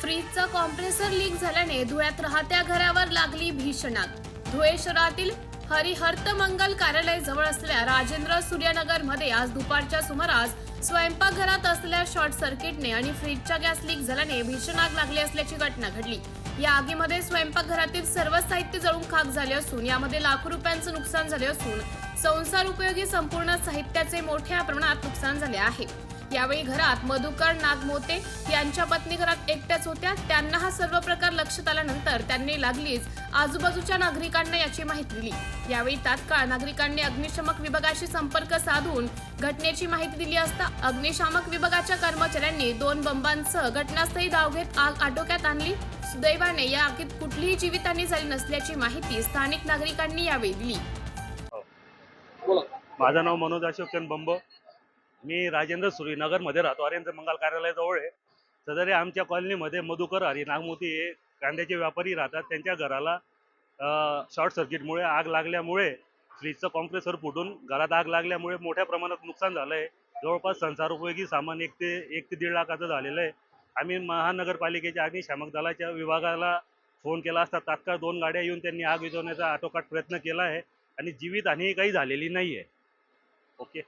फ्रीजचा compressor leak झाल्याने धुळ्यात राहत्या घरावर लागली भीषण आग धुळे शहरातील हरिहर्त मंगल कार्यालय जवळ असलेल्या राजेंद्र सूर्यनगरमध्ये आज दुपारच्या सुमारास स्वयंपाकघरात असलेल्या शॉर्ट सर्किटने आणि फ्रीजचा गॅस लीक झाल्याने भीषण आग लागली असल्याची घटना घडली. या आगीमध्ये स्वयंपाकघरातील सर्व साहित्य जळून खाक झाले असून यामध्ये लाखो रुपयांचं नुकसान झाले असून संसार उपयोगी संपूर्ण साहित्याचे मोठ्या प्रमाणात नुकसान झाले आहे. यावेळी घरात मधुकर नागमोते यांच्या पत्नी घरात एकट्याच होत्या. त्यांना हा सर्व प्रकार लक्षात आल्यानंतर त्यांनी लागलीच आजूबाजूच्या नागरिकांना याची माहिती दिली. यावेळी तात्काळ नागरिकांनी अग्निशमक विभागाशी संपर्क साधून घटनेची माहिती दिली असता अग्निशामक विभागाच्या कर्मचाऱ्यांनी दोन बंबांसह घटनास्थळी धाव घेत आग आटोक्यात आणली. सुदैवाने या आगीत कुठलीही जीवितहानी झाली नसल्याची माहिती स्थानिक नागरिकांनी यावेळी दिली. माझं नाव मनोज अशोकचंद बंब. मी राजेंद्र सुरीनगरमध्ये राहतो. अरेंद्र मंगल कार्यालयाजवळ आहे. सदरी आमच्या कॉलनीमध्ये मधुकर हरी नागमोती हे कांद्याचे व्यापारी राहतात. त्यांच्या घराला शॉर्ट सर्किटमुळे आग लागल्यामुळे फ्रीजचं कॉम्प्रेसर फुटून घरात आग लागल्यामुळे मोठ्या प्रमाणात नुकसान झालं आहे जवळपास संसार उपयोगी सामान एक ते एक ते दीड लाखाचं झालेलं आहे. आम्ही महानगरपालिकेच्या अग्निशामक दलाच्या विभागाला फोन केला असता. तात्काळ दोन गाड्या येऊन त्यांनी आग विझवण्याचा आटोकाट प्रयत्न केला आहे आणि जीवितहानी काही झालेली नाही आहे ओके.